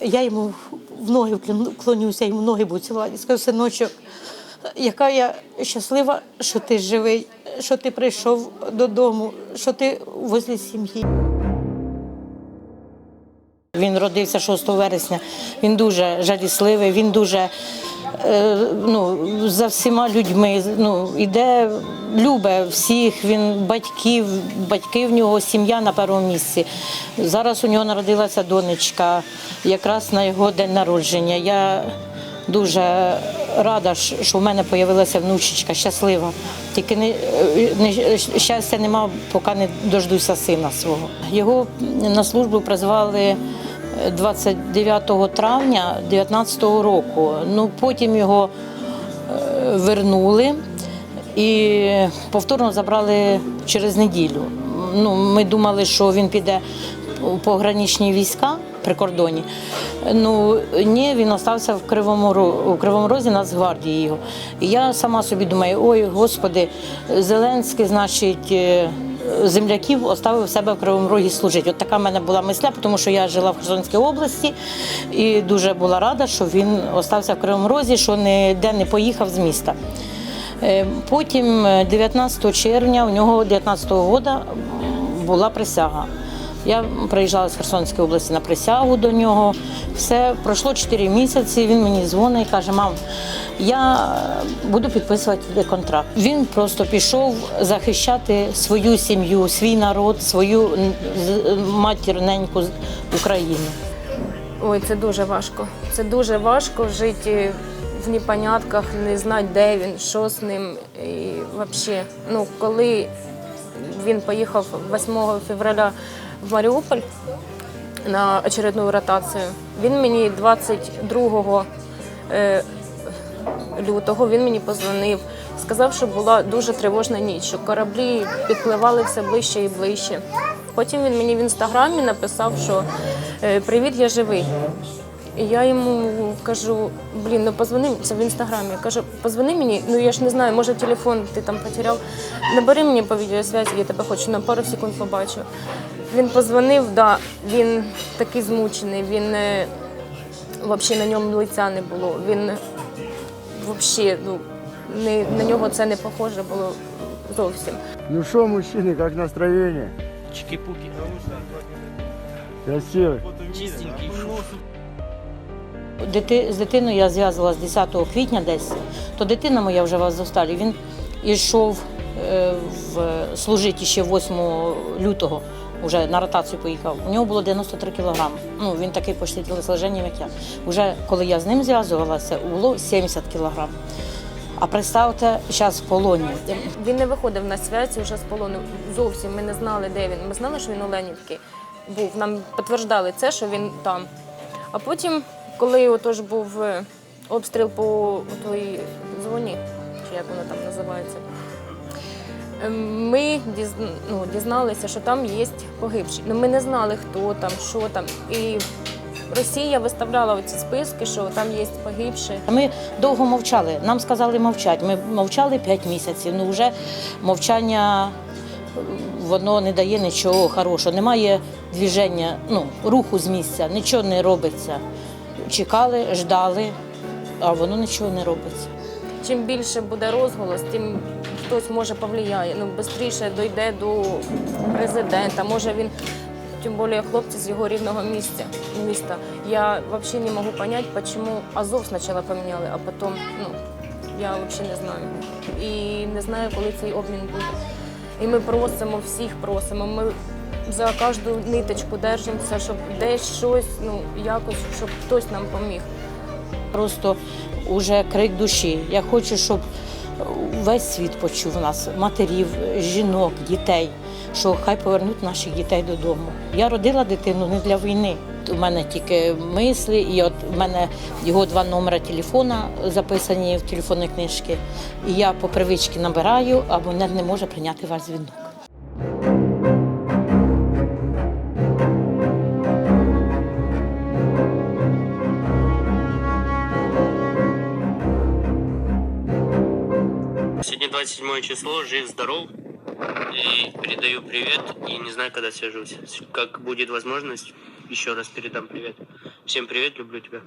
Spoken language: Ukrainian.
Я йому в ноги вклон- вклонюся, йому ноги буду цілувати. Скажу, синочок, яка я щаслива, що ти живий, що ти прийшов додому, що ти возле сім'ї. Він родився 6 вересня. Він дуже жалісливий, він дуже ну, за всіма людьми. Ну, іде, любить всіх, він батьків, батьки в нього, сім'я на першому місці. Зараз у нього народилася донечка, якраз на його день народження. Я дуже рада, що в мене з'явилася внучечка, щаслива. Тільки не, не, щастя нема, поки не дождуся сина свого. Його на службу призвали 29 травня 2019 року. Ну, потім його е, вернули і повторно забрали через неділю. Ну, ми думали, що він піде у пограничні війська при кордоні. Ну ні, він остався в Кривому у Кривому Розі Нацгвардії його. І я сама собі думаю, ой, господи, Зеленський, значить. Е, Земляків оставив себе в Кривому Рогі служити. От така в мене була мисля, тому що я жила в Херсонській області і дуже була рада, що він остався в Кривому Розі, що ніде не поїхав з міста. Е, Потім, е, 19 червня, у нього 19-го року була присяга. Я приїжджала з Херсонської області на присягу до нього. Все пройшло 4 місяці. Він мені дзвонить і каже: мам, я буду підписувати контракт. Він просто пішов захищати свою сім'ю, свій народ, свою м, з- матір неньку України. Ой, це дуже важко. Це дуже важко жити в непонятках, не знати, де він, що з ним. І взагалі, ну, коли він поїхав 8 февраля в Маріуполь на очередну ротацію, він мені 22 е, лютого він мені позвонив, сказав, що була дуже тривожна ніч, що кораблі підпливали все ближче і ближче. Потім він мені в інстаграмі написав, що е, привіт, я живий. І я йому кажу, блін, ну позвони це в інстаграмі. Я кажу, позвони мені, ну я ж не знаю, може телефон ти там потеряв. Набери мені по відеосвязі, я тебе хочу на пару секунд побачу. Він позвонив, да, він такий змучений, він е, взагалі на ньому лиця не було. Він взагалі, ну, не, на нього це не похоже було зовсім. Ну что, мужчины, как настроение? Чики-пуки. Красивый. Чистенький. Дити, з дитиною я зв'язувалася 10 квітня десь, то дитина моя вже в Азовсталі. Він йшов е, в служити ще 8 лютого, вже на ротацію поїхав. У нього було 93 кілограми. Ну, він такий почти тілосложенням, як я. Уже коли я з ним зв'язувалася, було 70 кілограм. А представте, зараз в полоні. Він не виходив на святі вже з полону. Зовсім ми не знали, де він. Ми знали, що він у Ленівці був. Нам підтверджали це, що він там. А потім, коли отож був е, обстріл по той дзвоні, чи як воно там називається, ми дізн- ну, дізналися, що там є погибші. Ну, ми не знали, хто там, що там. І Росія виставляла ці списки, що там є погибші. Ми довго мовчали. Нам сказали мовчати. Ми мовчали 5 місяців. Ну вже мовчання воно не дає нічого хорошого. Немає движення, ну, руху з місця, нічого не робиться. Чекали, ждали, а воно нічого не робиться. чим більше буде розголос, тим хтось може повлияє. Ну, швидше дойде до президента. Може він, тим більше хлопці з його рідного місця, міста. Я взагалі не можу зрозуміти, чому Азов спочатку поміняли, а потім, ну, я взагалі не знаю. І не знаю, коли цей обмін буде. І ми просимо, всіх просимо. Ми за кожну ниточку держимося, щоб десь щось, ну, якось, щоб хтось нам поміг. Просто уже крик душі. Я хочу, щоб весь світ почув нас, матерів, жінок, дітей, що хай повернуть наших дітей додому. Я родила дитину не для війни. У мене тільки мислі, і от у мене його два номери телефона записані в телефонні книжки. І я по привичці набираю, а абонент не може прийняти вас дзвінок. 27 число, жив, здоров. И передаю привет и не знаю, когда свяжусь. Как будет возможность, еще раз передам привет. Всем привет, люблю тебя.